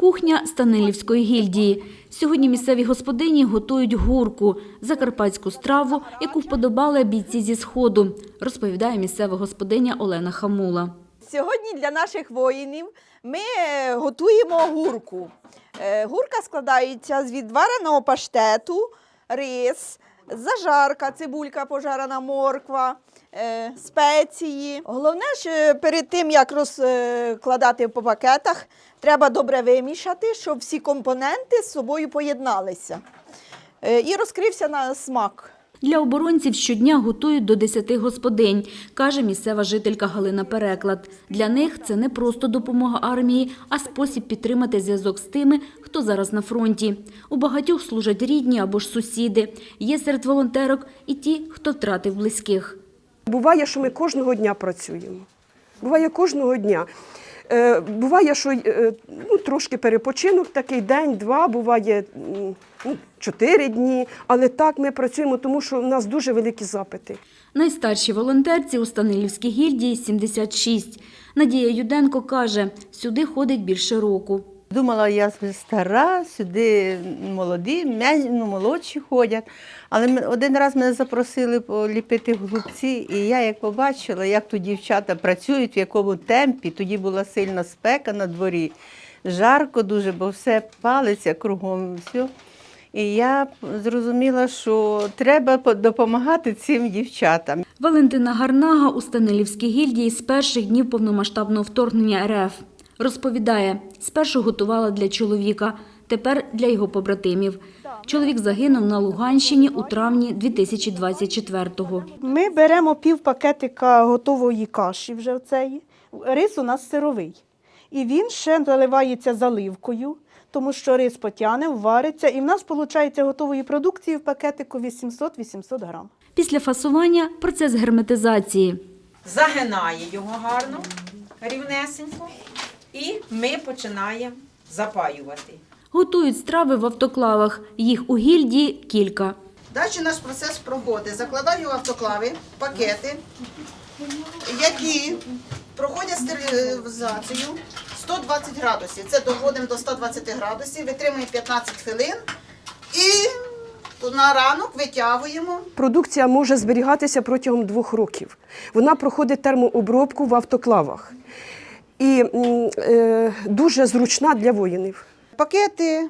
Кухня Станилівської гільдії. Сьогодні місцеві господині готують гурку – закарпатську страву, яку вподобали бійці зі Сходу, розповідає місцева господиня Олена Хамула. Сьогодні для наших воїнів ми е, готуємо гурку. Е, Гурка складається з відвареного паштету, рис, зажарка, цибулька, пожарена морква, е, спеції. Головне, що перед тим, як розкладати по пакетах, треба добре вимішати, щоб всі компоненти з собою поєдналися. Е, І розкрився на смак. Для оборонців щодня готують до 10 господинь, каже місцева жителька Галина Переклад. Для них це не просто допомога армії, а спосіб підтримати зв'язок з тими, хто зараз на фронті. У багатьох служать рідні або ж сусіди. Є серед волонтерок і ті, хто втратив близьких. Буває, що ми кожного дня працюємо. Буває кожного дня. Е, буває, що е, ну, трошки перепочинок, такий день, два, буває ну, чотири дні. Але так ми працюємо, тому що в нас дуже великі запити. Найстаршій волонтерці у Станилівській гільдії 76. Надія Юденко каже, сюди ходить більше року. Думала, я стара, сюди молоді, ну, молодші ходять. Але один раз мене запросили поліпити голубці, і я як побачила, як тут дівчата працюють, в якому темпі, тоді була сильна спека на дворі, жарко дуже, бо все палиться кругом. Все. І я зрозуміла, що треба по- допомагати цим дівчатам. Валентина Гарнага у Станилівській гільдії з перших днів повномасштабного вторгнення РФ. Розповідає, спершу готувала для чоловіка, тепер для його побратимів. Чоловік загинув на Луганщині у травні 2024-го. Ми беремо пів пакетика готової каші вже оцеї. Рис у нас сировий. І він ще заливається заливкою, тому що рис потягне, вариться. І в нас виходить готової продукції в пакетику 800-800 грам. Після фасування процес герметизації. загинає його гарно, рівнесенько, і ми починаємо запаювати. Готують страви в автоклавах. Їх у гільдії кілька. Далі наш процес проходить. Закладаю в автоклави пакети, які проходять стерилізацію 120 градусів. Це доводимо до 120 градусів, витримуємо 15 хвилин і на ранок витягуємо. Продукція може зберігатися протягом двох років. Вона проходить термообробку в автоклавах і е, дуже зручна для воїнів. Пакети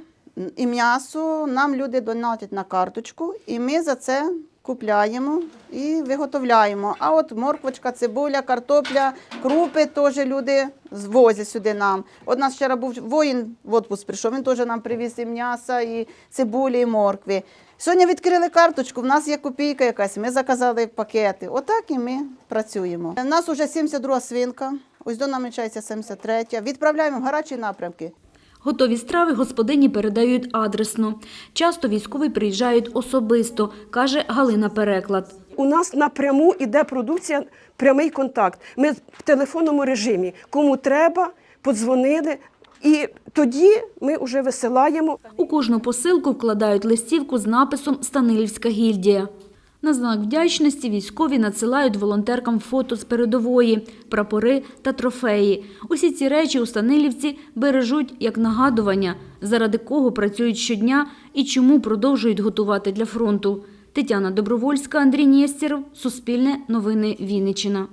і м'ясо нам люди донатять на карточку, і ми за це купляємо і виготовляємо. А от морквочка, цибуля, картопля, крупи теж люди звозять сюди нам. От нас вчора був воїн в отпуск прийшов, він теж нам привіз і м'яса, і цибулі, і моркви. Сьогодні відкрили карточку, в нас є копійка якась, ми заказали пакети. Отак і ми працюємо. У нас вже 72 свинка, ось до намічається 73. Відправляємо в гарячі напрямки. Готові страви господині передають адресно. Часто військові приїжджають особисто, каже Галина Переклад. У нас напряму йде продукція, прямий контакт. Ми в телефонному режимі. Кому треба, подзвонили. І тоді ми вже висилаємо. У кожну посилку вкладають листівку з написом «Станилівська гільдія». На знак вдячності військові надсилають волонтеркам фото з передової, прапори та трофеї. Усі ці речі у Станилівці бережуть як нагадування, заради кого працюють щодня і чому продовжують готувати для фронту. Тетяна Добровольська, Андрій Нєстєров, Суспільне, Новини Вінниччина.